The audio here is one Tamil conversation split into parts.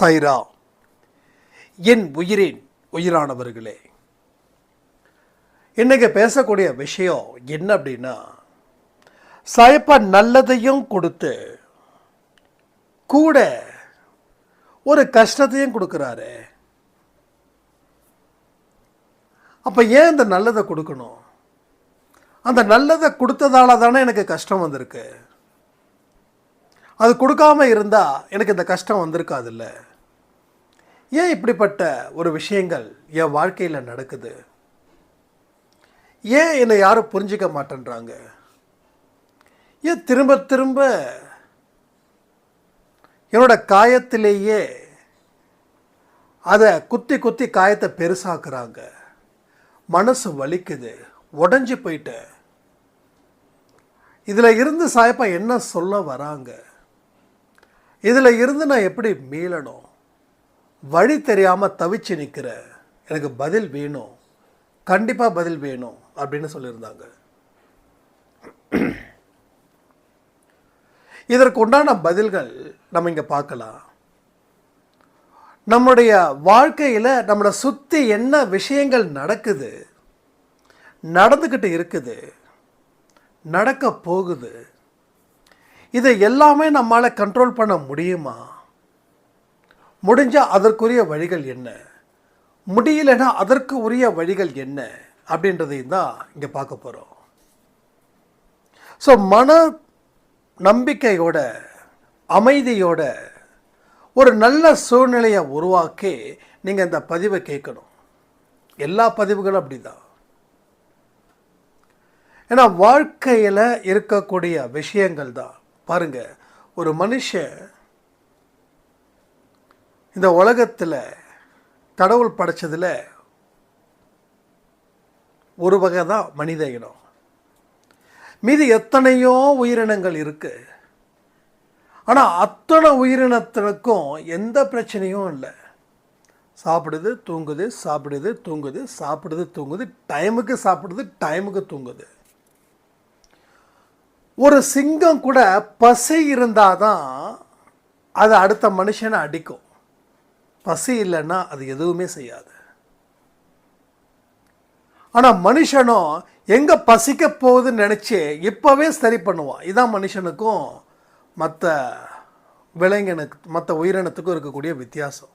சைரா. என் உயிரின் உயிரானவர்களே. இன்றைக்கி பேசக்கூடிய விஷயம் என்ன அப்படின்னா சாயப்பா நல்லதையும் கொடுத்து கூட ஒரு கஷ்டத்தையும் கொடுக்குறாரு. அப்போ ஏன் இந்த நல்லதை கொடுக்கணும்? அந்த நல்லதை கொடுத்ததால தானே எனக்கு கஷ்டம் வந்திருக்கு. அது கொடுக்காம இருந்தா எனக்கு இந்த கஷ்டம் வந்திருக்காதுல்ல? ஏன் இப்படிப்பட்ட ஒரு விஷயங்கள் என் வாழ்க்கையில் நடக்குது? ஏன் என்னை யாரும் புரிஞ்சிக்க மாட்டேன்றாங்க? ஏன் திரும்ப திரும்ப என்னோட காயத்திலேயே அதை குத்தி குத்தி காயத்தை பெருசாக்குறாங்க. மனசு வலிக்குது உடஞ்சி போயிட்டேன். இதில் இருந்து சாயப்பா என்ன சொல்ல வராங்க? இதில் இருந்து நான் எப்படி மீளணும்? வழி தெரியாமல் தவிச்சு நிற்கிறேன் எனக்கு பதில் வேணும். கண்டிப்பாக பதில் வேணும் அப்படின்னு சொல்லியிருந்தாங்க. இதற்கு உண்டான பதில்கள் நம்ம இங்கே பார்க்கலாம். நம்முடைய வாழ்க்கையில் நம்மளை சுற்றி என்ன விஷயங்கள் நடக்குது நடந்துக்கிட்டு இருக்குது நடக்க போகுது இதை எல்லாமே நம்மால் கண்ட்ரோல் பண்ண முடியுமா? முடிஞ்சால் அதற்குரிய வழிகள் என்ன? முடியலைன்னா அதற்கு உரிய வழிகள் என்ன? அப்படின்றதையும் தான் இங்கே பார்க்க போகிறோம் ஸோ மன நம்பிக்கையோட அமைதியோட ஒரு நல்ல சூழ்நிலையை உருவாக்கி நீங்கள் இந்த பதிவை கேட்கணும். எல்லா பதிவுகளும் அப்படி தான் ஏன்னா வாழ்க்கையில் இருக்கக்கூடிய விஷயங்கள் தான். பாருங்க ஒரு மனுஷன் இந்த உலகத்தில் கடவுள் படைச்சதில் ஒரு வகை தான் மனித இனம். மீதி எத்தனையோ உயிரினங்கள் இருக்கு. ஆனால் அத்தனை உயிரினத்தினுக்கும் எந்த பிரச்சனையும் இல்லை. சாப்பிடுது தூங்குது சாப்பிடுது தூங்குது சாப்பிடுது தூங்குது டைமுக்கு சாப்பிடுது டைமுக்கு தூங்குது. ஒரு சிங்கம் கூட பசி இருந்தால் தான் அது அடுத்த மனுஷனை அடிக்கும். பசி இல்லைன்னா அது எதுவுமே செய்யாது. ஆனால் மனுஷனும் எங்கே பசிக்க போகுதுன்னு நினச்சி இப்போவே சரி பண்ணுவான். இதான் மனுஷனுக்கும் மற்ற விலங்கினுக்கு மற்ற உயிரினத்துக்கும் இருக்கக்கூடிய வித்தியாசம்.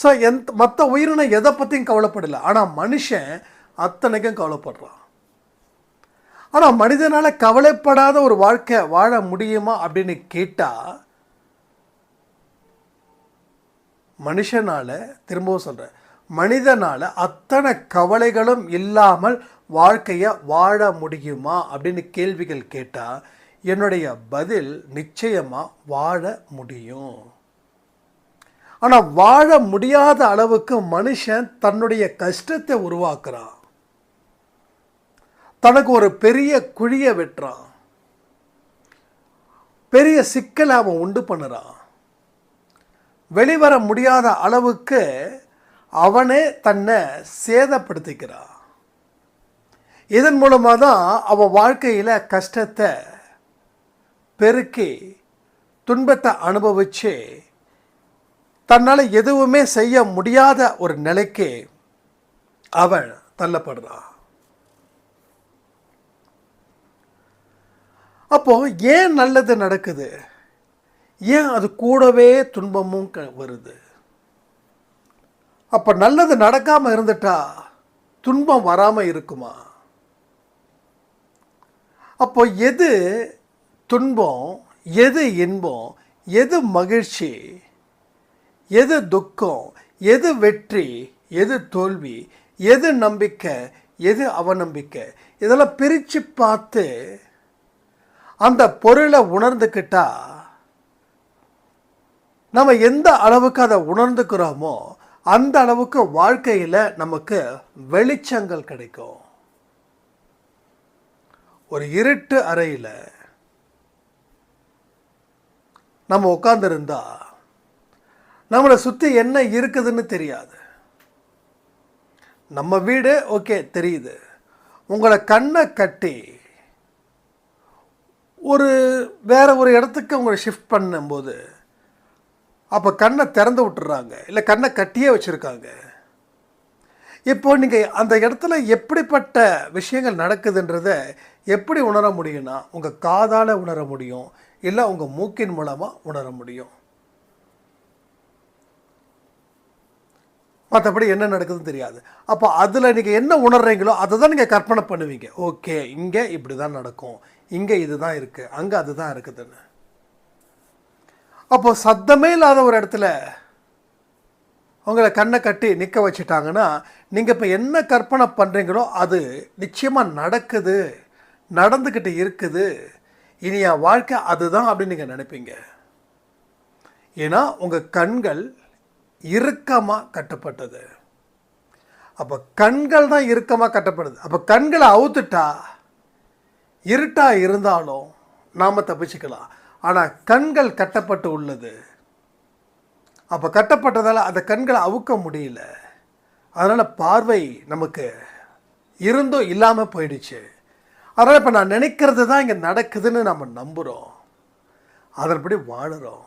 ஸோ எந்த மற்ற உயிரினம் எதை பற்றியும் கவலைப்படலை. ஆனால் மனுஷன் அத்தனைக்கும் கவலைப்படுறான். ஆனால் மனிதனால் கவலைப்படாத ஒரு வாழ்க்கை வாழ முடியுமா அப்படின்னு கேட்டால் மனுஷனால் திரும்பவும் சொல்கிறேன் மனிதனால் அத்தனை கவலைகளும் இல்லாமல் வாழ்க்கையை வாழ முடியுமா அப்படின்னு கேள்விகள் கேட்டால் என்னுடைய பதில் நிச்சயமாக வாழ முடியும். ஆனால் வாழ முடியாத அளவுக்கு மனுஷன் தன்னுடைய கஷ்டத்தை உருவாக்குறான். தனக்கு ஒரு பெரிய குழியை வெட்டுறான். பெரிய சிக்கலை அவன் உண்டு பண்ணுறான். வெளிவர முடியாத அளவுக்கு அவனே தன்னை சேதப்படுத்திக்கிறான். இதன் மூலமாக தான் அவன் வாழ்க்கையில் கஷ்டத்தை பெருக்கி துன்பத்தை அனுபவித்து தன்னால் எதுவுமே செய்ய முடியாத ஒரு நிலைக்கு அவன் தள்ளப்படுறான். அப்போ ஏன் நல்லது நடக்குது? ஏன் அது கூடவே துன்பமும் க- வருது? அப்போ நல்லது நடக்காமல் இருந்துட்டா துன்பம் வராமல் இருக்குமா? அப்போ எது துன்பம் எது இன்பம் எது மகிழ்ச்சி எது துக்கம் எது வெற்றி எது தோல்வி எது நம்பிக்கை எது அவநம்பிக்கை? இதெல்லாம் பிரித்து பார்த்து அந்த பொருளை உணர்ந்துக்கிட்டா நம்ம எந்த அளவுக்கு அதை உணர்ந்துக்கிறோமோ அந்த அளவுக்கு வாழ்க்கையில் நமக்கு வெளிச்சங்கள் கிடைக்கும். ஒரு இருட்டு அறையில் நம்ம உட்காந்துருந்தா நம்மளை சுற்றி என்ன இருக்குதுன்னு தெரியாது. நம்ம வீடு ஓகே தெரியுது. உங்களை கண்ணை கட்டி ஒரு வேற ஒரு இடத்துக்கு அவங்கள ஷிஃப்ட் பண்ணும்போது அப்போ கண்ணை திறந்து விட்டுறாங்க. இல்லை கண்ணை கட்டியே வச்சுருக்காங்க. இப்போ நீங்கள் அந்த இடத்துல எப்படிப்பட்ட விஷயங்கள் நடக்குதுன்றத எப்படி உணர முடியும்னா உங்கள் காதால் உணர முடியும். இல்லை உங்கள் மூக்கின் மூலமாக உணர முடியும். மற்றபடி என்ன நடக்குதுன்னு தெரியாது. அப்போ அதில் நீங்கள் என்ன உணர்றீங்களோ அதை தான் நீங்கள் கற்பனை பண்ணுவீங்க. ஓகே இங்கே இப்படி தான் நடக்கும். இங்கே இதுதான் இருக்குது அங்கே அதுதான் இருக்குதுன்னு. அப்போது சத்தமே இல்லாத ஒரு இடத்துல உங்களை கண்ணை கட்டி நிற்க வச்சுட்டாங்கன்னா நீங்கள் இப்போ என்ன கற்பனை பண்ணுறீங்களோ அது நிச்சயமாக நடக்குது. நடந்துக்கிட்டு இருக்குது. இனி என் வாழ்க்கை அதுதான் அப்படின்னு நீங்கள் நினைப்பீங்க. ஏன்னா உங்கள் கண்கள் இறுக்கமாக கட்டப்பட்டது. அப்போ கண்கள் தான் இறுக்கமாக கட்டப்படுது. அப்போ கண்களை அவுத்துட்டா இருட்டாக இருந்தாலும் நாம் தப்பிச்சுக்கலாம். ஆனால் கண்கள் கட்டப்பட்டு உள்ளது. அப்போ கட்டப்பட்டதால் அந்த கண்களை அவுக்க முடியல. அதனால் பார்வை நமக்கு இருந்தும் இல்லாமல் போயிடுச்சு. அதனால் இப்போ நான் நினைக்கிறது தான் இங்கே நடக்குதுன்னு நம்ம நம்புகிறோம் அதன்படி வாழ்கிறோம்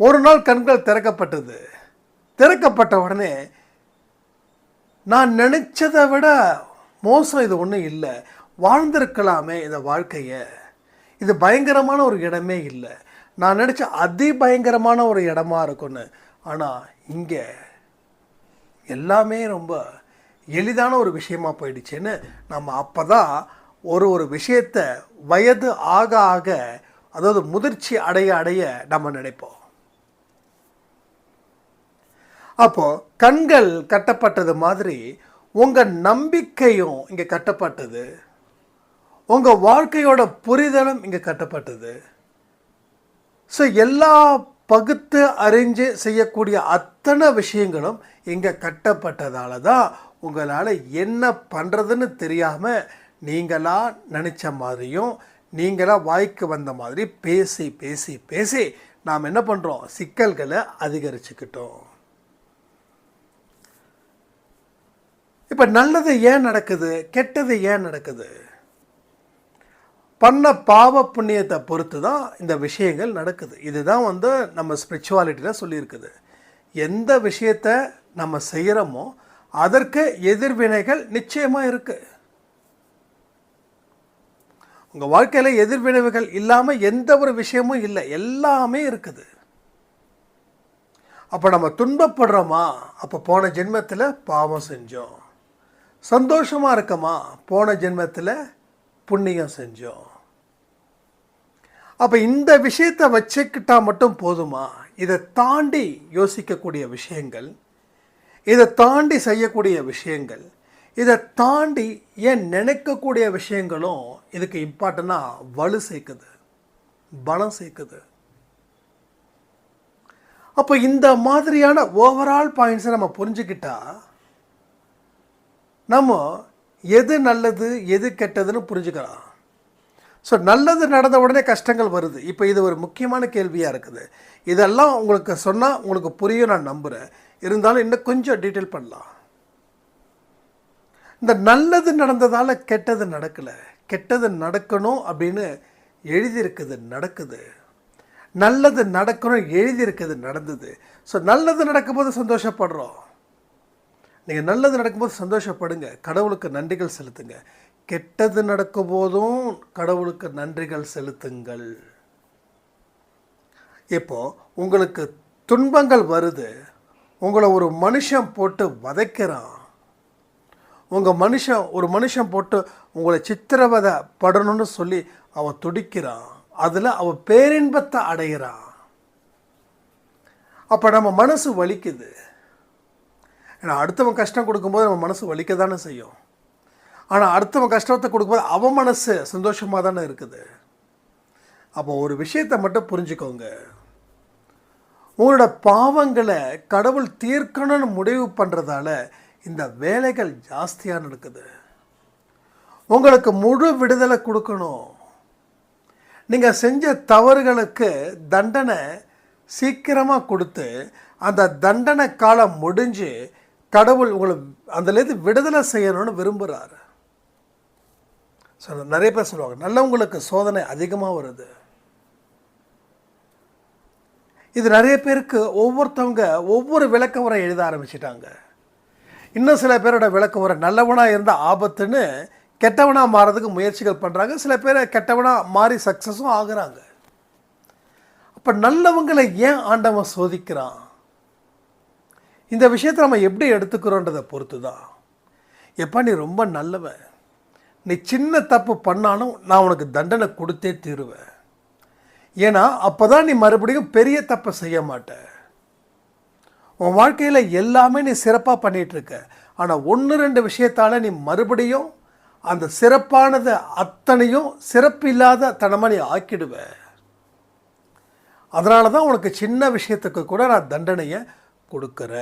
ஒரு நாள் கண்கள் திறக்கப்பட்டது. திறக்கப்பட்ட உடனே நான் நினச்சதை விட மோசம் இது ஒன்றும் இல்லை. வாழ்ந்திருக்கலாமே இந்த வாழ்க்கையை. இது பயங்கரமான ஒரு இடமே இல்லை. நான் நினச்ச அதி பயங்கரமான ஒரு இடமா இருக்கும்னு. ஆனால் இங்கே எல்லாமே ரொம்ப எளிதான ஒரு விஷயமா போயிடுச்சுன்னு நம்ம அப்போ தான் ஒரு ஒரு விஷயத்தை வயது ஆக ஆக அதாவது முதிர்ச்சி அடைய அடைய நம்ம நினைப்போம். அப்போது கண்கள் கட்டப்பட்டது மாதிரி உங்கள் நம்பிக்கையும் இங்கே கட்டப்பட்டது. உங்கள் வாழ்க்கையோட புரிதலும் இங்கே கட்டப்பட்டது. ஸோ எல்லா பகுத்து அறிஞ்சு செய்யக்கூடிய அத்தனை விஷயங்களும் இங்கே கட்டப்பட்டதால தான் உங்களால் என்ன பண்ணுறதுன்னு தெரியாமல் நீங்களாக நினச்ச மாதிரியும் நீங்களாக வாய்க்கு வந்த மாதிரி பேசி பேசி பேசி நாம் என்ன பண்ணுறோம் சிக்கல்களை அதிகரிச்சுக்கிட்டோம். இப்போ நல்லது ஏன் நடக்குது? கெட்டது ஏன் நடக்குது? பண்ண பாவ புண்ணியத்தை பொறுத்து தான் இந்த விஷயங்கள் நடக்குது. இதுதான் வந்து நம்ம ஸ்பிரிச்சுவாலிட்டியில் சொல்லியிருக்குது. எந்த விஷயத்தை நம்ம செய்கிறோமோ அதற்கு எதிர்வினைகள் நிச்சயமாக இருக்குது உங்கள் வாழ்க்கையில் எதிர்வினைவுகள் இல்லாமல் எந்த ஒரு விஷயமும் இல்லை. எல்லாமே இருக்குது. அப்போ நம்ம துன்பப்படுறோமா? அப்போ போன ஜென்மத்தில் பாவம் செஞ்சோம். சந்தோஷமாக இருக்கமா? போன ஜென்மத்தில் புண்ணியம் செஞ்சோம். அப்போ இந்த விஷயத்தை வச்சுக்கிட்டால் மட்டும் போதுமா? இதை தாண்டி யோசிக்கக்கூடிய விஷயங்கள் இதை தாண்டி செய்யக்கூடிய விஷயங்கள் இதை தாண்டி ஏன் நினைக்கக்கூடிய விஷயங்களும் இதுக்கு இம்பார்ட்டனாக வலு சேர்க்குது பலம் சேர்க்குது. அப்போ இந்த மாதிரியான ஓவரால் பாயிண்ட்ஸை நம்ம புரிஞ்சுக்கிட்டால் நம்ம எது நல்லது எது கெட்டதுன்னு புரிஞ்சுக்கலாம். ஸோ நல்லது நடந்த உடனே கஷ்டங்கள் வருது. இப்போ இது ஒரு முக்கியமான கேள்வியாக இருக்குது. இதெல்லாம் உங்களுக்கு சொன்னால் உங்களுக்கு புரியும் நான் நம்புகிறேன் இருந்தாலும் இன்னும் கொஞ்சம் டீட்டெயில் பண்ணலாம். இந்த நல்லது நடந்ததால் கெட்டது நடக்கலை. கெட்டது நடக்கணும் அப்படின்னு எழுதியிருக்குது நடக்குது. நல்லது நடக்கணும் எழுதியிருக்குது நடந்தது. ஸோ நல்லது நடக்கும்போது சந்தோஷப்படுறோம். நீங்கள் நல்லது நடக்கும்போது சந்தோஷப்படுங்க. கடவுளுக்கு நன்றிகள் செலுத்துங்க. கெட்டது நடக்கும் போதும் கடவுளுக்கு நன்றிகள் செலுத்துங்கள். இப்போ உங்களுக்கு துன்பங்கள் வருது. உங்களை ஒரு மனுஷன் போட்டு வதைக்கிறான். உங்கள் மனுஷன் ஒரு மனுஷன் போட்டு உங்களை சித்திரவதை படணும்னு சொல்லி அவன் துடிக்கிறான். அதில் அவன் பேரின்பத்தை அடைகிறான். அப்போ நம்ம மனசு வலிக்குது. ஏன்னா அடுத்தவன் கஷ்டம் கொடுக்கும்போது நம்ம மனசு வலிக்க தானே செய்யும். ஆனால் அடுத்தவன் கஷ்டத்தை கொடுக்கும்போது அவன் மனசு சந்தோஷமாக தானே இருக்குது. அப்போ ஒரு விஷயத்தை மட்டும் புரிஞ்சுக்கோங்க. உங்களோட பாவங்களை கடவுள் தீர்க்கணும்னு முடிவு பண்ணுறதால இந்த வேலைகள் ஜாஸ்தியாக நடக்குது. உங்களுக்கு முழு விடுதலை கொடுக்கணும். நீங்கள் செஞ்ச தவறுகளுக்கு தண்டனை சீக்கிரமாக கொடுத்து அந்த தண்டனை காலம் முடிஞ்சு கடவுள் உங்களை அதுலேருந்து விடுதலை செய்யணும்னு விரும்புகிறாரு ஸோ நிறைய பேர் சொல்லுவாங்க நல்லவங்களுக்கு சோதனை அதிகமாக வருது. இது நிறைய பேருக்கு ஒவ்வொருத்தவங்க ஒவ்வொரு விளக்க உரை எழுத ஆரம்பிச்சிட்டாங்க. இன்னும் சில பேரோட விளக்க உரை நல்லவனாக இருந்தால் ஆபத்துன்னு கெட்டவனாக மாறதுக்கு முயற்சிகள் பண்ணுறாங்க சில பேர் கெட்டவனாக மாறி சக்ஸஸும் ஆகுறாங்க. அப்போ நல்லவங்களை ஏன் ஆண்டவன் சோதிக்கிறான்? இந்த விஷயத்தை நம்ம எப்படி எடுத்துக்கிறோன்றதை பொறுத்து தான் எப்போ நீ ரொம்ப நல்லவன் நீ சின்ன தப்பு பண்ணாலும் நான் உனக்கு தண்டனை கொடுத்தே தீருவேன். ஏன்னா அப்போ தான் நீ மறுபடியும் பெரிய தப்பை செய்ய மாட்ட. உன் வாழ்க்கையில் எல்லாமே நீ சிறப்பாக பண்ணிகிட்ருக்க ஆனால் ஒன்று ரெண்டு விஷயத்தால் நீ மறுபடியும் அந்த சிறப்பானதை அத்தனையும் சிறப்பு இல்லாத தனமாக நீ ஆக்கிடுவ. அதனால தான் உனக்கு சின்ன விஷயத்துக்கு கூட நான் தண்டனையை கொடுக்குற.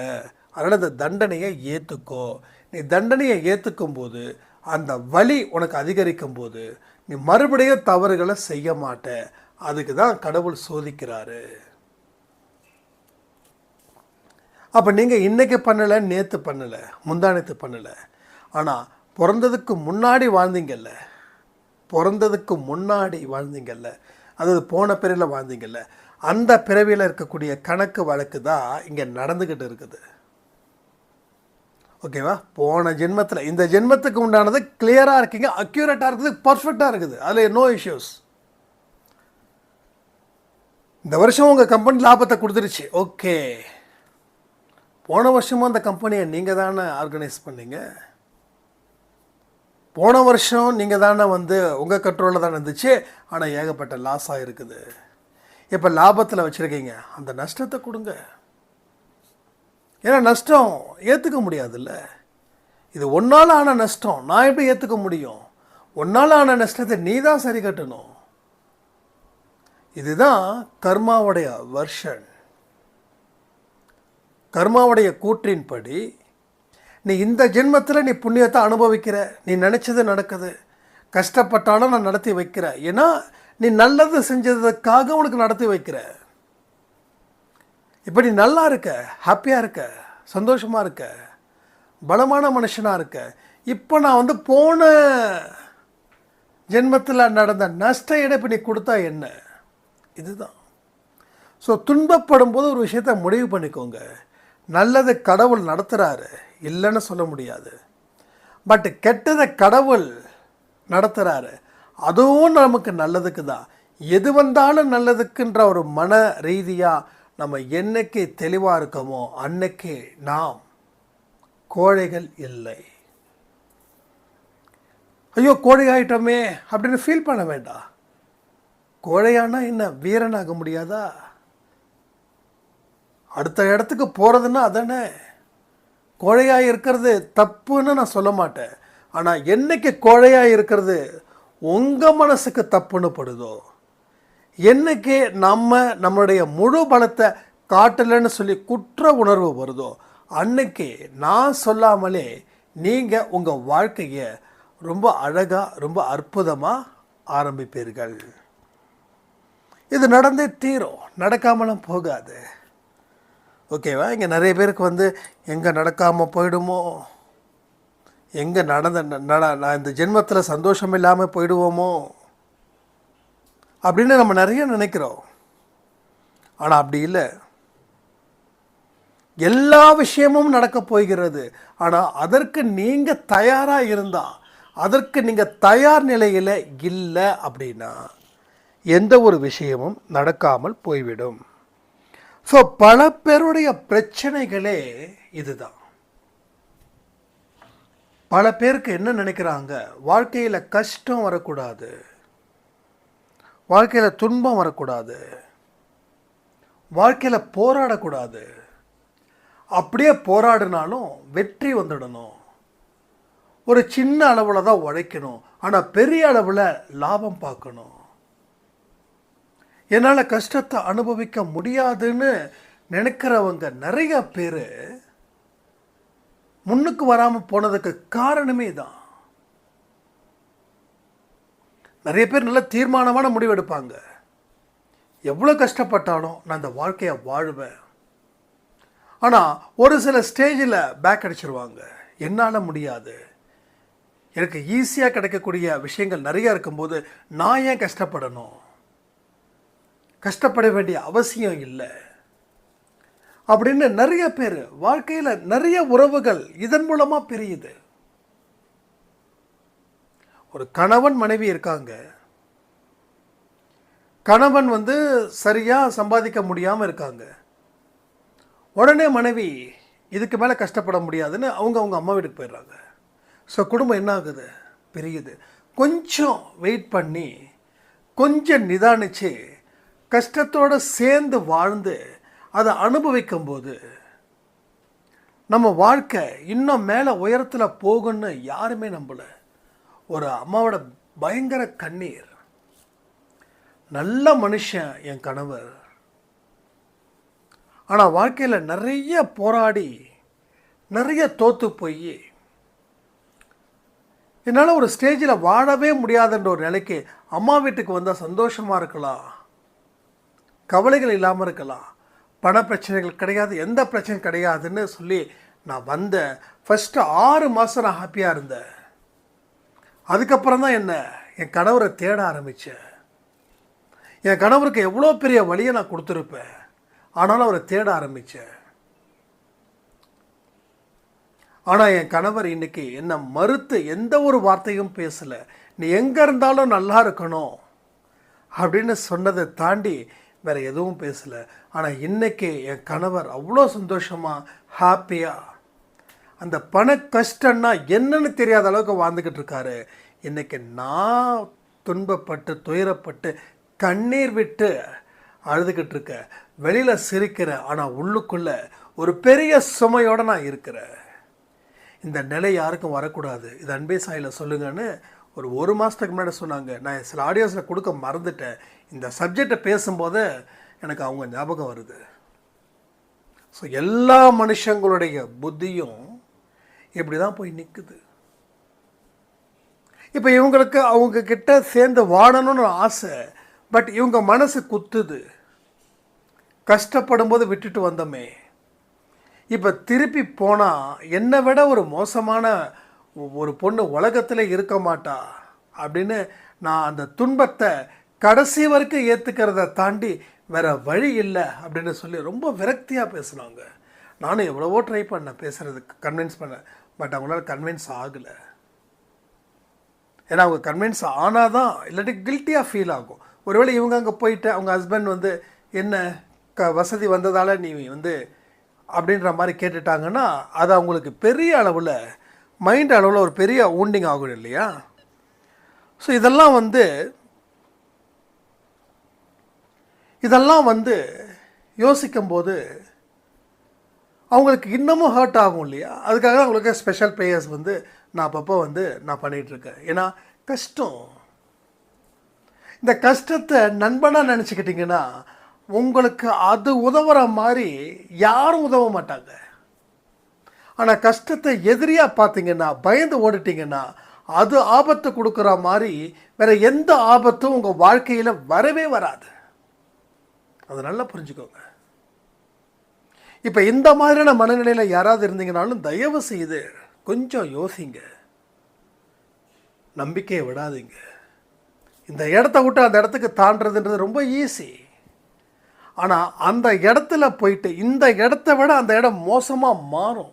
அதனால் அந்த தண்டனையை ஏற்றுக்கோ நீ தண்டனையை ஏற்றுக்கும் போது அந்த வலி உனக்கு அதிகரிக்கும் போது நீ மறுபடியும் தவறுகளை செய்ய மாட்ட. அதுக்கு தான் கடவுள் சோதிக்கிறாரு. அப்போ நீங்கள் இன்றைக்கி பண்ணலை நேற்று பண்ணலை முந்தானத்து பண்ணலை. ஆனால் பிறந்ததுக்கு முன்னாடி வாழ்ந்தீங்கல்ல? பிறந்ததுக்கு முன்னாடி வாழ்ந்தீங்கல்ல? அதாவது போன பிறையில் வாழ்ந்தீங்கல்ல? அந்த பிறவியில் இருக்கக்கூடிய கணக்கு வழக்கு தான் இங்கே நடந்துக்கிட்டு இருக்குது. ஓகேவா போன ஜென்மத்தில் இந்த ஜென்மத்துக்கு உண்டானது கிளியராக இருக்கீங்க அக்யூரேட்டாக இருக்குது பர்ஃபெக்டாக இருக்குது. அதில் நோ இஷ்யூஸ் இந்த வருஷம் உங்கள் கம்பெனி லாபத்தை கொடுத்துருச்சு. ஓகே போன வருஷமும் அந்த கம்பெனியை நீங்கள் தானே ஆர்கனைஸ் பண்ணீங்க. போன வருஷம் நீங்கள் தானே வந்து உங்கள் கண்ட்ரோலில் தானே இருந்துச்சு. ஆனால் ஏகப்பட்ட லாஸாக இருக்குது. இப்போ லாபத்தில் வச்சுருக்கீங்க? அந்த நஷ்டத்தை கொடுங்க. ஏன்னா நஷ்டம் ஏற்றுக்க முடியாதுல்ல. இது ஒன்றால் ஆன நஷ்டம். நான் எப்படி ஏற்றுக்க முடியும்? ஒன்றால் ஆன நஷ்டத்தை நீ தான் சரி கட்டணும். இதுதான் கர்மாவுடைய வருஷன் கர்மாவுடைய கூற்றின்படி நீ இந்த ஜென்மத்தில் நீ புண்ணியத்தை அனுபவிக்கிற. நீ நினச்சது நடக்குது. கஷ்டப்பட்டாலும் நான் நடத்தி வைக்கிறேன். ஏன்னா நீ நல்லது செஞ்சதுக்காக உனக்கு நடத்தி வைக்கிற. இப்போ நீ நல்லா இருக்க ஹாப்பியாக இருக்க சந்தோஷமாக இருக்க பலமான மனுஷனாக இருக்க. இப்போ நான் வந்து போன ஜென்மத்தில் நடந்த நஷ்ட ஈடை நீ கொடுத்தா என்ன? இதுதான். ஸோ துன்பப்படும் போது ஒரு விஷயத்தை முடிவு பண்ணிக்கோங்க. நல்லது கடவுள் நடத்துகிறாரு இல்லைன்னு சொல்ல முடியாது. பட் கெட்டதை கடவுள் நடத்துகிறாரு அதுவும் நமக்கு நல்லதுக்கு தான் எது வந்தாலும் நல்லதுக்குன்ற ஒரு மன ரீதியாக நம்ம என்னைக்கு தெளிவாக இருக்கோமோ அன்னைக்கு நாம் கோழைகள் இல்லை. ஐயோ கோழை ஆகிட்டோமே அப்படின்னு ஃபீல் பண்ண வேண்டாம். கோழையானா என்ன? வீரனாக முடியாதா? அடுத்த இடத்துக்கு போகிறதுன்னா அதானே? கோழையாக இருக்கிறது தப்புன்னு நான் சொல்ல மாட்டேன். ஆனால் என்னைக்கு கோழையாக இருக்கிறது உங்கள் மனசுக்கு தப்புன்னு படுதோ? என்னைக்கு நம்ம நம்மளுடைய முழு பலத்தை காட்டலைன்னு சொல்லி குற்ற உணர்வு வருதோ? அன்னைக்கு நான் சொல்லாமலே நீங்கள் உங்கள் வாழ்க்கையை ரொம்ப அழகாக ரொம்ப அற்புதமாக ஆரம்பிப்பீர்கள். இது நடந்தே தீரும். நடக்காமலாம் போகாது. ஓகேவா? இங்கே நிறைய பேருக்கு வந்து எங்கே நடக்காமல் போயிடுமோ? எங்கே நடந்த நட நான் இந்த ஜென்மத்தில் சந்தோஷம் இல்லாமல் போயிடுவோமோ? அப்படின்னு நம்ம நிறைய நினைக்கிறோம். ஆனால் அப்படி இல்லை. எல்லா விஷயமும் நடக்க போகிறது. ஆனால் அதற்கு நீங்கள் தயாராக இருந்தால் அதற்கு நீங்கள் தயார் நிலையில் இல்லை அப்படின்னா எந்த ஒரு விஷயமும் நடக்காமல் போய்விடும். ஸோ பல பேருடைய பிரச்சனைகளே இதுதான். பல பேருக்கு என்ன நினைக்கிறாங்க? வாழ்க்கையில் கஷ்டம் வரக்கூடாது. வாழ்க்கையில் துன்பம் வரக்கூடாது. வாழ்க்கையில் போராடக்கூடாது. அப்படியே போராடினாலும் வெற்றி வந்துடணும். ஒரு சின்ன அளவில் தான் உழைக்கணும். ஆனால் பெரிய அளவில் லாபம் பார்க்கணும். என்னால் கஷ்டத்தை அனுபவிக்க முடியாதுன்னு நினைக்கிறவங்க நிறைய பேர் முன்னுக்கு வராமல் போனதுக்கு காரணமே தான் நிறைய பேர் நல்ல தீர்மானமான முடிவு எடுப்பாங்க. எவ்வளோ கஷ்டப்பட்டாலும் நான் இந்த வாழ்க்கையை வாழ்வேன். ஆனால் ஒரு சில ஸ்டேஜில் பேக் அடிச்சிருவாங்க. என்னால் முடியாது. எனக்கு ஈஸியாக கிடைக்கக்கூடிய விஷயங்கள் நிறையா இருக்கும்போது நான் ஏன் கஷ்டப்படணும்? கஷ்டப்பட வேண்டிய அவசியம் இல்லை. அப்படின்னு நிறைய பேர் வாழ்க்கையில் நிறைய உறவுகள் இதன் மூலமாக பிரியுது. ஒரு கணவன் மனைவி இருக்காங்க. கணவன் வந்து சரியாக சம்பாதிக்க முடியாமல் இருக்காங்க. உடனே மனைவி இதுக்கு மேலே கஷ்டப்பட முடியாதுன்னு அவங்க அவங்க அம்மா வீட்டுக்கு போயிடுறாங்க. ஸோ குடும்பம் என்ன ஆகுது? பிரியுது. கொஞ்சம் வெயிட் பண்ணி கொஞ்சம் நிதானிச்சு கஷ்டத்தோடு சேர்ந்து வாழ்ந்து அதை அனுபவிக்கும் போது நம்ம வாழ்க்கை இன்னும் மேலே உயரத்தில் போகும்னு யாருமே நம்பலை. ஒரு அம்மாவோட பயங்கர கண்ணீர். நல்ல மனுஷன் என் கணவர். ஆனால் வாழ்க்கையில் நிறைய போராடி நிறைய தோற்று போய் என்னால் ஒரு ஸ்டேஜில் வாழவே முடியாதுன்ற ஒரு நிலைக்கு அம்மா வீட்டுக்கு வந்தால் சந்தோஷமாக இருக்கலாம். கவலைகள் இல்லாமல் இருக்கலாம். பண பிரச்சனைகள் கிடையாது எந்த பிரச்சனையும் கிடையாதுன்னு சொல்லி நான் வந்தேன் ஃபஸ்ட்டு ஆறு மாதம் நான் ஹாப்பியாக இருந்தேன். அதுக்கப்புறம் தான் என்ன என் கணவரை தேட ஆரம்பித்தேன் என் கணவருக்கு எவ்வளோ பெரிய வழியை நான் கொடுத்துருப்பேன் ஆனாலும் அவரை தேட ஆரம்பித்தேன் ஆனால் என் கணவர் இன்னைக்கு என்னை மறுத்து எந்த ஒரு வார்த்தையும் பேசலை. நீ எங்கே இருந்தாலும் நல்லா இருக்கணும் அப்படின்னு சொன்னதை தாண்டி வேற எதுவும் பேசலை. ஆனால் இன்றைக்கி என் கணவர் அவ்வளோ சந்தோஷமாக ஹாப்பியாக அந்த பண கஷ்டம்னா என்னன்னு தெரியாத அளவுக்கு வாழ்ந்துக்கிட்டு இருக்காரு. இன்றைக்கி நான் துன்பப்பட்டு துயரப்பட்டு கண்ணீர் விட்டு அழுதுகிட்டு இருக்க. வெளியில் சிரிக்கிறேன் ஆனால் உள்ளுக்குள்ளே ஒரு பெரிய சுமையோடு நான் இருக்கிறேன். இந்த நிலை யாருக்கும் வரக்கூடாது. இது அன்பே சாயில் சொல்லுங்கன்னு ஒரு ஒரு மாதத்துக்கு முன்னாடி சொன்னாங்க நான் சில ஆடியோஸில் கொடுக்க மறந்துட்டேன். இந்த சப்ஜெக்டை பேசும்போது எனக்கு அவங்க ஞாபகம் வருது. ஸோ எல்லா மனுஷங்களுடைய புத்தியும் இப்படி தான் போய் நிற்குது இப்போ இவங்களுக்கு அவங்க கிட்ட சேர்ந்து வாழணும்னு ஆசை பட் இவங்க மனசு குத்துது. கஷ்டப்படும் போது விட்டுட்டு வந்தோமே. இப்போ திருப்பி போனால் என்னை விட ஒரு மோசமான ஒரு பொண்ணு உலகத்தில் இருக்க மாட்டா அப்படின்னு நான் அந்த துன்பத்தை கடைசி வரைக்கும் ஏற்றுக்கிறத தாண்டி வேற வழி இல்லை அப்படின்னு சொல்லி ரொம்ப விரக்தியாக பேசினாங்க. நானும் எவ்வளவோ ட்ரை பண்ணேன் பேசுகிறதுக்கு கன்வின்ஸ் பண்ணேன். பட் அவங்களால கன்வின்ஸ் ஆகலை. ஏன்னா அவங்க கன்வின்ஸ் ஆனால் தான் இல்லாட்டி கில்ட்டியாக ஃபீல் ஆகும். ஒருவேளை இவங்க அங்கே போயிட்டு அவங்க ஹஸ்பண்ட் வந்து என்ன க வசதி வந்ததால் நீ வந்து அப்படின்ற மாதிரி கேட்டுட்டாங்கன்னா அது அவங்களுக்கு பெரிய அளவில் மைண்ட் அளவில் ஒரு பெரிய ஊண்டிங் ஆகும் இல்லையா? ஸோ இதெல்லாம் வந்து இதெல்லாம் வந்து யோசிக்கும்போது அவங்களுக்கு இன்னமும் ஹர்ட் ஆகும் இல்லையா? அதுக்காக அவங்களுக்கு ஸ்பெஷல் ப்ரேயர்ஸ் வந்து நான் அப்பப்போ வந்து நான் பண்ணிகிட்ருக்கேன் ஏன்னா கஷ்டம். இந்த கஷ்டத்தை நண்பனாக நினச்சிக்கிட்டிங்கன்னா உங்களுக்கு அது உதவுற மாதிரி யாரும் உதவ மாட்டாங்க. ஆனால் கஷ்டத்தை எதிரியாக பார்த்தீங்கன்னா பயந்து ஓடிட்டீங்கன்னா அது ஆபத்து கொடுக்குற மாதிரி வேறு எந்த ஆபத்தும் உங்கள் வாழ்க்கையில் வரவே வராது. அதை நல்லா புரிஞ்சுக்கோங்க. இப்போ இந்த மாதிரியான மனநிலையில் யாராவது இருந்தீங்கனாலும் தயவு செய்து கொஞ்சம் யோசிங்க. நம்பிக்கையை விடாதீங்க. இந்த இடத்த விட்டு அந்த இடத்துக்கு தாண்டதுன்றது ரொம்ப ஈஸி ஆனால் அந்த இடத்துல போயிட்டு இந்த இடத்த விட அந்த இடம் மோசமாக மாறும்.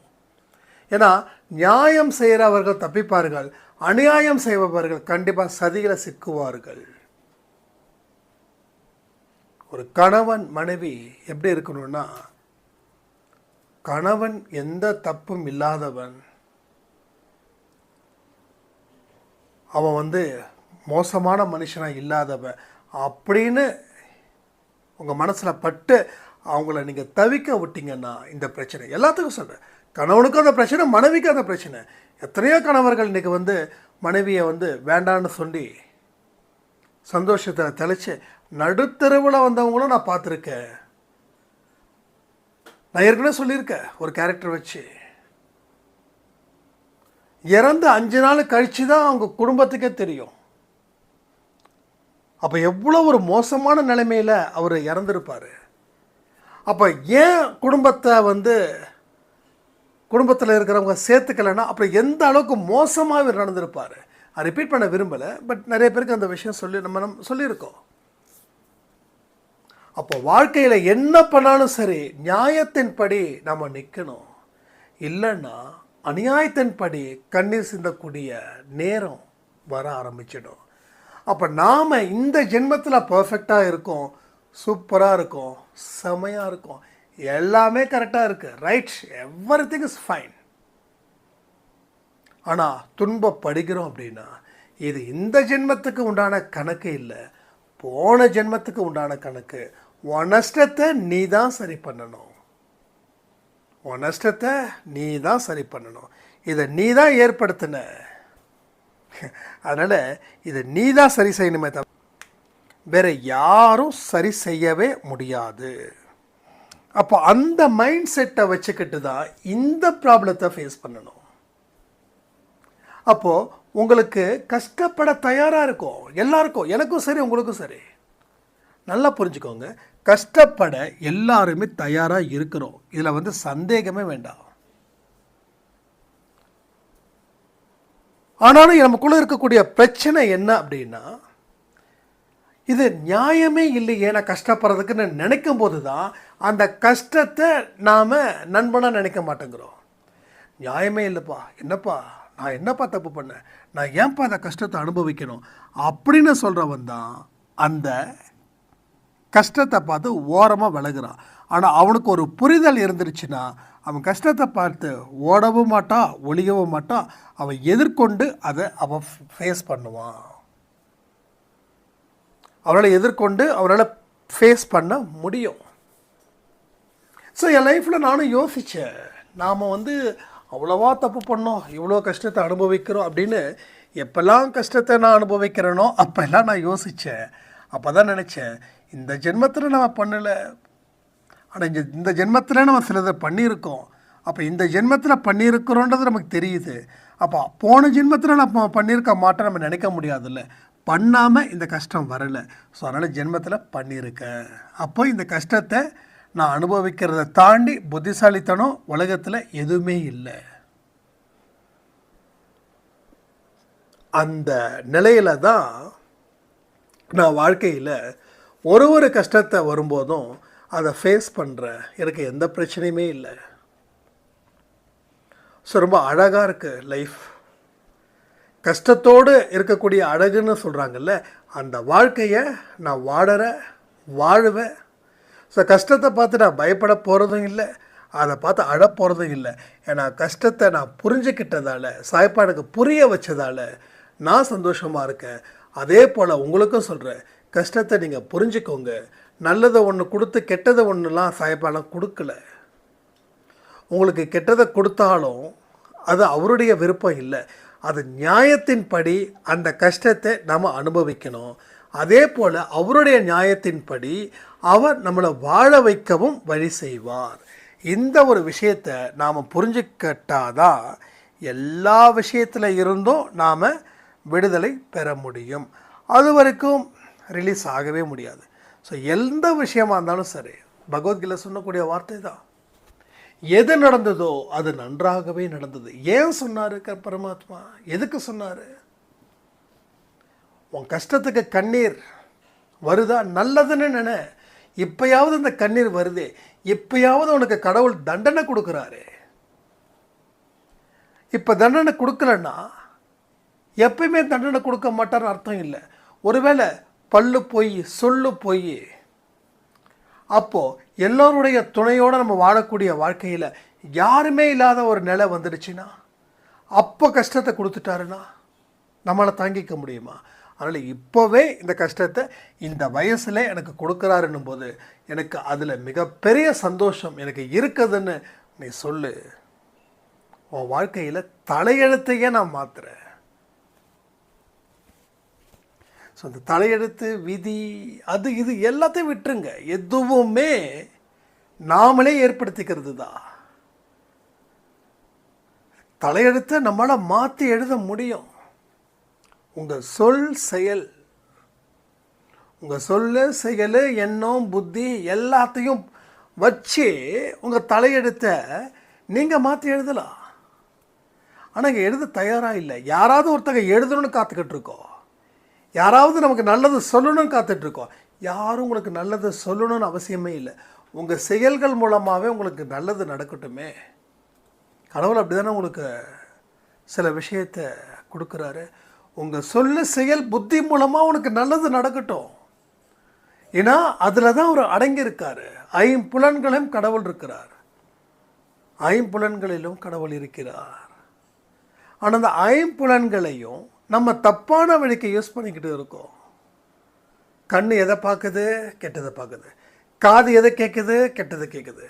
ஏன்னா நியாயம் செய்கிறவர்கள் தப்பிப்பார்கள். அநியாயம் செய்பவர்கள் கண்டிப்பாக சதிகளை சிக்குவார்கள். ஒரு கணவன் மனைவி எப்படி இருக்கணும்னா கணவன் எந்த தப்பும் இல்லாதவன் அவன் வந்து மோசமான மனுஷனாக இல்லாதவன் அப்படின்னு உங்கள் மனசில் பட்டு அவங்கள நீங்கள் தவிக்க விட்டிங்கன்னா இந்த பிரச்சனை. எல்லாத்துக்கும் சொல்கிறேன் கணவனுக்கும் அந்த பிரச்சனை மனைவிக்கும் அந்த பிரச்சனை. எத்தனையோ கணவர்கள் இன்றைக்கி வந்து மனைவியை வந்து வேண்டான்னு சொல்லி சந்தோஷத்தில் தெளித்து நடுத்தருவில் வந்தவங்களும் நான் பார்த்துருக்கேன். நான் ஏற்கனவே சொல்லியிருக்கேன் ஒரு கேரக்டர் வச்சு. இறந்து அஞ்சு நாள் கழித்து தான் அவங்க குடும்பத்துக்கே தெரியும். அப்போ எவ்வளோ ஒரு மோசமான நிலைமையில் அவர் இறந்துருப்பார். அப்போ ஏன் குடும்பத்தை வந்து குடும்பத்தில் இருக்கிறவங்க சேர்த்துக்கலைன்னா அப்புறம் எந்த அளவுக்கு மோசமாக இவர் நடந்திருப்பார் ரிப்பீட் பண்ண விரும்பலை பட் நிறைய பேருக்கு அந்த விஷயம் சொல்லி நம்ம நம்ம சொல்லியிருக்கோம். அப்போ வாழ்க்கையில் என்ன பண்ணாலும் சரி நியாயத்தின்படி நம்ம நிற்கணும் இல்லைன்னா அநியாயத்தின்படி கண்ணீர் சிந்தக்கூடிய நேரம் வர ஆரம்பிச்சிடும். அப்போ நாம் இந்த ஜென்மத்தில் பர்ஃபெக்டாக இருக்கோம் சூப்பராக இருக்கும் செமையாக இருக்கும். எல்லாமே கரெக்டாக இருக்குது right everything is fine ஆனால் துன்பப்படுகிறோம் அப்படின்னா இது இந்த ஜென்மத்துக்கு உண்டான கணக்கு இல்லை. போன ஜென்மத்துக்கு உண்டான கணக்கு. உன் நஷ்டத்தை நீ தான் சரி பண்ணணும். உன் நஷ்டத்தை நீ தான் சரி பண்ணணும். இதை நீ தான் ஏற்படுத்தின. அதனால் இதை நீ தான் சரி செய்யணுமே தவிர வேற யாரும் சரி செய்யவே முடியாது. அப்போ அந்த மைண்ட் செட்டை வச்சுக்கிட்டு தான் இந்த ப்ராப்ளத்தை ஃபேஸ் பண்ணணும். அப்போது உங்களுக்கு கஷ்டப்பட தயாராக இருக்கும். எல்லாருக்கும் எனக்கும் சரி உங்களுக்கும் சரி. நல்லா புரிஞ்சுக்கோங்க. கஷ்டப்பட எல்லாருமே தயாராக இருக்கிறோம். இதில் வந்து சந்தேகமே வேண்டாம். ஆனாலும் நமக்குள்ளே இருக்கக்கூடிய பிரச்சனை என்ன அப்படின்னா இது நியாயமே இல்லையே நான் கஷ்டப்படுறதுக்குன்னு நினைக்கும் போது தான் அந்த கஷ்டத்தை நாம் நண்பனாக நினைக்க மாட்டேங்கிறோம். நியாயமே இல்லைப்பா. என்னப்பா? நான் என்னப்பா தப்பு பண்ணேன்? நான் ஏன்ப்பா அந்த கஷ்டத்தை அனுபவிக்கணும்? அப்படின்னு சொல்கிறவன் தான் அந்த கஷ்டத்தை பார்த்து ஓரமாக விலகுறான். ஆனால் அவனுக்கு ஒரு புரிதல் இருந்துருச்சுன்னா அவன் கஷ்டத்தை பார்த்து ஓடவும் மாட்டான் ஒழியவும் மாட்டான். அவன் எதிர்கொண்டு அதை அவன் ஃபேஸ் பண்ணுவான். அவரால் எதிர்கொண்டு அவரால் ஃபேஸ் பண்ண முடியும். ஸோ என் லைஃப்பில் நானும் யோசித்தேன் நாம் வந்து அவ்வளோவா தப்பு பண்ணோம் இவ்வளோ கஷ்டத்தை அனுபவிக்கிறோம் அப்படின்னு எப்போல்லாம் கஷ்டத்தை நான் அனுபவிக்கிறேனோ அப்போல்லாம் நான் யோசித்தேன் அப்போ தான் நினச்சேன் இந்த ஜென்மத்தில் நம்ம பண்ணலை. ஆனால் இந்த இந்த ஜென்மத்தில் நம்ம சிலதை பண்ணியிருக்கோம். அப்போ இந்த ஜென்மத்தில் பண்ணியிருக்கிறோன்றது நமக்கு தெரியுது. அப்போ போன ஜென்மத்தில் நம்ம பண்ணியிருக்க மாட்டோம் நம்ம நினைக்க முடியாதுல்ல. பண்ணாமல் இந்த கஷ்டம் வரலை. ஸோ அதனால் ஜென்மத்தில் பண்ணியிருக்கேன் அப்போ இந்த கஷ்டத்தை நான் அனுபவிக்கிறத தாண்டி புத்திசாலித்தனம் உலகத்தில் எதுவுமே இல்லை. அந்த நிலையில தான் நான் வாழ்க்கையில் ஒரு ஒரு கஷ்டத்தை வரும்போதும் அதை ஃபேஸ் பண்ணுறேன் எனக்கு எந்த பிரச்சனையுமே இல்லை. ஸோ ரொம்ப அழகாக இருக்குது லைஃப் கஷ்டத்தோடு இருக்கக்கூடிய அழகுன்னு சொல்கிறாங்கல்ல அந்த வாழ்க்கையை நான் வாழற வாழுவேன். ஸோ கஷ்டத்தை பார்த்து நான் பயப்பட போகிறதும் இல்லை அதை பார்த்து அழ போகிறதும் இல்லை. ஏன்னா கஷ்டத்தை நான் புரிஞ்சுக்கிட்டதால சாய்ப்பா எனக்கு புரிய வச்சதால நான் சந்தோஷமாக இருக்கேன். அதே போல் உங்களுக்கும் சொல்கிறேன் கஷ்டத்தை நீங்கள் புரிஞ்சுக்கோங்க. நல்லதை ஒன்று கொடுத்து கெட்டதை ஒன்றுலாம் சாய்ப்பாலாம் கொடுக்கல. உங்களுக்கு கெட்டதை கொடுத்தாலும் அது அவருடைய விருப்பம் இல்லை. அது நியாயத்தின்படி அந்த கஷ்டத்தை நாம் அனுபவிக்கணும். அதே போல் அவருடைய நியாயத்தின்படி அவர் நம்மளை வாழ வைக்கவும் வழி செய்வார். இந்த ஒரு விஷயத்தை நாம் புரிஞ்சுக்கிட்டாதான் எல்லா விஷயத்தில் இருந்தும் நாம் விடுதலை பெற முடியும். அது வரைக்கும் ரிலீஸ் ஆகவே முடியாது. ஸோ எந்த விஷயமா இருந்தாலும் சரி பகவத்கீதை சொல்லக்கூடிய வார்த்தை தான் எது நடந்ததோ அது நன்றாகவே நடந்தது. ஏன் சொன்னார் பரமாத்மா? எதுக்கு சொன்னார்? உன் கஷ்டத்துக்கு கண்ணீர் வருதா? நல்லதுன்னு நினை. இப்பயாவது இந்த கண்ணீர் வருதே. இப்பயாவது உனக்கு கடவுள் தண்டனை கொடுக்குறாரு. இப்போ தண்டனை கொடுக்கலன்னா எப்பயுமே தண்டனை கொடுக்க மாட்டார்னு அர்த்தம் இல்லை. ஒருவேளை பல்லு போய் சொல்லு போய் அப்போது எல்லோருடைய துணையோடு நம்ம வாழக்கூடிய வாழ்க்கையில் யாருமே இல்லாத ஒரு நிலை வந்துடுச்சுன்னா அப்போ கஷ்டத்தை கொடுத்துட்டாருன்னா நம்மளை தாங்கிக்க முடியுமா? அதனால் இப்போவே இந்த கஷ்டத்தை இந்த வயசில் எனக்கு கொடுக்குறாருன்னும் போது எனக்கு அதில் மிகப்பெரிய சந்தோஷம் எனக்கு இருக்குதுன்னு நீ சொல்லு. உன் வாழ்க்கையில் தலையெழுத்தையே நான் மாத்துறேன். ஸோ அந்த தலையெழுத்து விதி அது இது எல்லாத்தையும் விட்டுருங்க. எதுவுமே நாமளே ஏற்படுத்திக்கிறது தான். தலையெழுத்தை நம்மளால் மாற்றி எழுத முடியும். உங்கள் சொல் செயல். உங்கள் சொல் செயல் எண்ணம் புத்தி எல்லாத்தையும் வச்சு உங்கள் தலையெழுத்தை நீங்கள் மாற்றி எழுதலாம். ஆனால் இங்கே எழுத தயாராக இல்லை. யாராவது ஒருத்தங்க எழுதணும்னு காத்துக்கிட்டு இருக்கோம். யாராவது நமக்கு நல்லது சொல்லணும்னு காத்துட்ருக்கோம் யாரும் உங்களுக்கு நல்லது சொல்லணும்னு அவசியமே இல்லை. உங்கள் செயல்கள் மூலமாகவே உங்களுக்கு நல்லது நடக்கட்டுமே. கடவுள் அப்படி தானே உங்களுக்கு சில விஷயத்தை கொடுக்குறாரு. உங்கள் சொல்ல செயல் புத்தி மூலமாக உனக்கு நல்லது நடக்கட்டும். ஏன்னா அதில் தான் அவர் அடங்கியிருக்கார். ஐம்புலன்களையும் கடவுள் இருக்கிறார். ஐம்புலன்களிலும் கடவுள் இருக்கிறார். ஆனால் அந்த ஐம்புலன்களையும் நம்ம தப்பான வழிக்கு யூஸ் பண்ணிக்கிட்டு இருக்கோம். கண் எதை பார்க்குது? கெட்டதை பார்க்குது. காது எதை கேட்குது கெட்டதை கேட்குது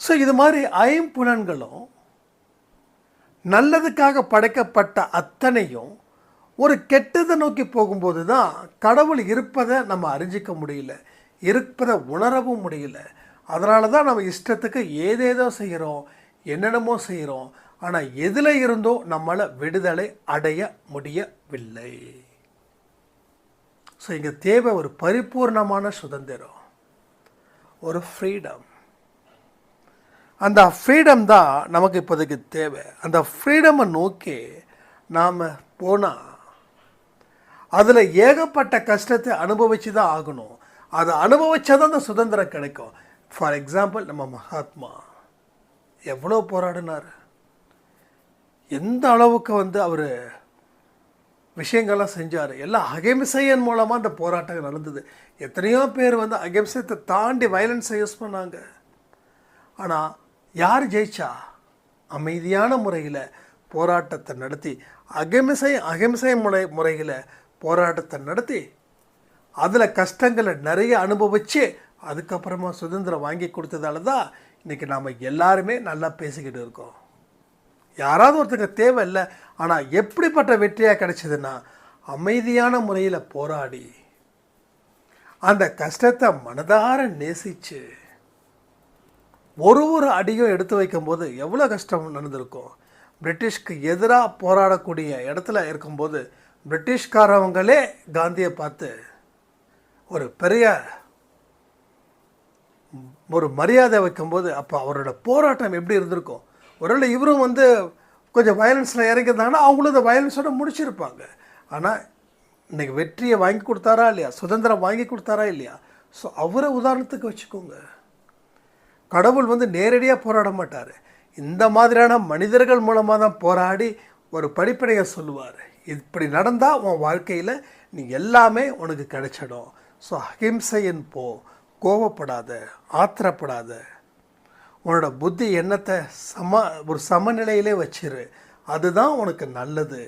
ஸோ இது மாதிரி ஐம்புலன்களும் நல்லதுக்காக படைக்கப்பட்ட அத்தனையும் ஒரு கெட்டதை நோக்கி போகும்போது தான் கடவுள் இருப்பதை நம்ம அறிஞ்சிக்க முடியல இருப்பதை உணரவும் முடியல. அதனால தான் நம்ம இஷ்டத்துக்கு ஏதேதோ செய்கிறோம் என்னென்னமோ செய்கிறோம் ஆனால் எதில் இருந்தோ நம்மளை விடுதலை அடைய முடியவில்லை. ஸோ இங்கே தேவை ஒரு பரிபூர்ணமான சுதந்திரம். ஒரு ஃப்ரீடம் அந்த ஃப்ரீடம் தான் நமக்கு இப்போதைக்கு தேவை. அந்த ஃப்ரீடமை நோக்கி நாம் போனால் அதில் ஏகப்பட்ட கஷ்டத்தை அனுபவிச்சு தான் ஆகணும். அதை அனுபவிச்சா தான் அந்த சுதந்திரம் கிடைக்கும். ஃபார் எக்ஸாம்பிள் நம்ம மகாத்மா எவ்வளோ போராடினார்? எந்த அளவுக்கு வந்து அவர் விஷயங்கள்லாம் செஞ்சார்? எல்லாம் அகிம்சையின் மூலமாக அந்த போராட்டம் நடந்தது. எத்தனையோ பேர் வந்து அகிம்சத்தை தாண்டி வயலன்ஸை யூஸ் பண்ணாங்க. ஆனால் யார் ஜெயிச்சா? அமைதியான முறையில் போராட்டத்தை நடத்தி அகிம்சை அகிம்சை முறை முறையில் போராட்டத்தை நடத்தி அதில் கஷ்டங்களை நிறைய அனுபவித்து அதுக்கப்புறமா சுதந்திரம் வாங்கி கொடுத்ததால தான் இன்றைக்கி நாம் எல்லாருமே நல்லா பேசிக்கிட்டு இருக்கோம். யாராவது ஒருத்தங்க தேவை இல்லை ஆனால் எப்படிப்பட்ட வெற்றியாக கிடைச்சதுன்னா அமைதியான முறையில் போராடி அந்த கஷ்டத்தை மனதார நேசிச்சு ஒரு ஒரு அடியும் எடுத்து வைக்கும்போது எவ்வளோ கஷ்டம் நடந்திருக்கும்? பிரிட்டிஷ்க்கு எதிராக போராடக்கூடிய இடத்துல இருக்கும்போது பிரிட்டிஷ்காரவங்களே காந்தியை பார்த்து ஒரு பெரிய ஒரு மரியாதை வைக்கும்போது அப்போ அவரோட போராட்டம் எப்படி இருந்திருக்கும்? ஒருவேளை இவரும் வந்து கொஞ்சம் வயலன்ஸில் இறங்கியிருந்தாங்கன்னா அவங்களும் இந்த வயலன்ஸோட முடிச்சிருப்பாங்க. ஆனால் இன்னைக்கு வெற்றியை வாங்கி கொடுத்தாரா இல்லையா? சுதந்திரம் வாங்கி கொடுத்தாரா இல்லையா? ஸோ அவரை உதாரணத்துக்கு வச்சுக்கோங்க. கடவுள் வந்து நேரடியாக போராட மாட்டார். இந்த மாதிரியான மனிதர்கள் மூலமாக தான் போராடி ஒரு படிப்பனையை சொல்லுவார். இப்படி நடந்தால் உன் வாழ்க்கையில் நீ எல்லாமே உனக்கு கிடைச்சிடும். ஸோ அகிம்சையின் போ. கோவப்படாத. ஆத்திரப்படாத. உன்னோட புத்தி எண்ணத்தை சம ஒரு சமநிலையிலே வச்சிரு. அதுதான் உனக்கு நல்லது.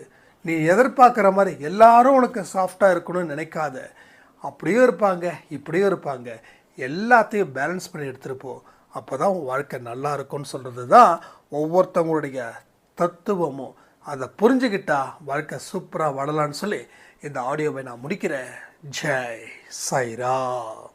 நீ எதிர்பார்க்குற மாதிரி எல்லாரும் உனக்கு சாஃப்டாக இருக்கணும்னு நினைக்காத. அப்படியும் இருப்பாங்க இப்படியும் இருப்பாங்க. எல்லாத்தையும் பேலன்ஸ் பண்ணி எடுத்துருப்போம் அப்போ தான் உன் வாழ்க்கை நல்லா இருக்கும்னு சொல்கிறது தான் ஒவ்வொருத்தவங்களுடைய தத்துவமும். அதை புரிஞ்சுக்கிட்டா வாழ்க்கை சூப்பராக வாழலான்னு சொல்லி இந்த ஆடியோவை நான் முடிக்கிறேன். ஜெய் சாய்ராம்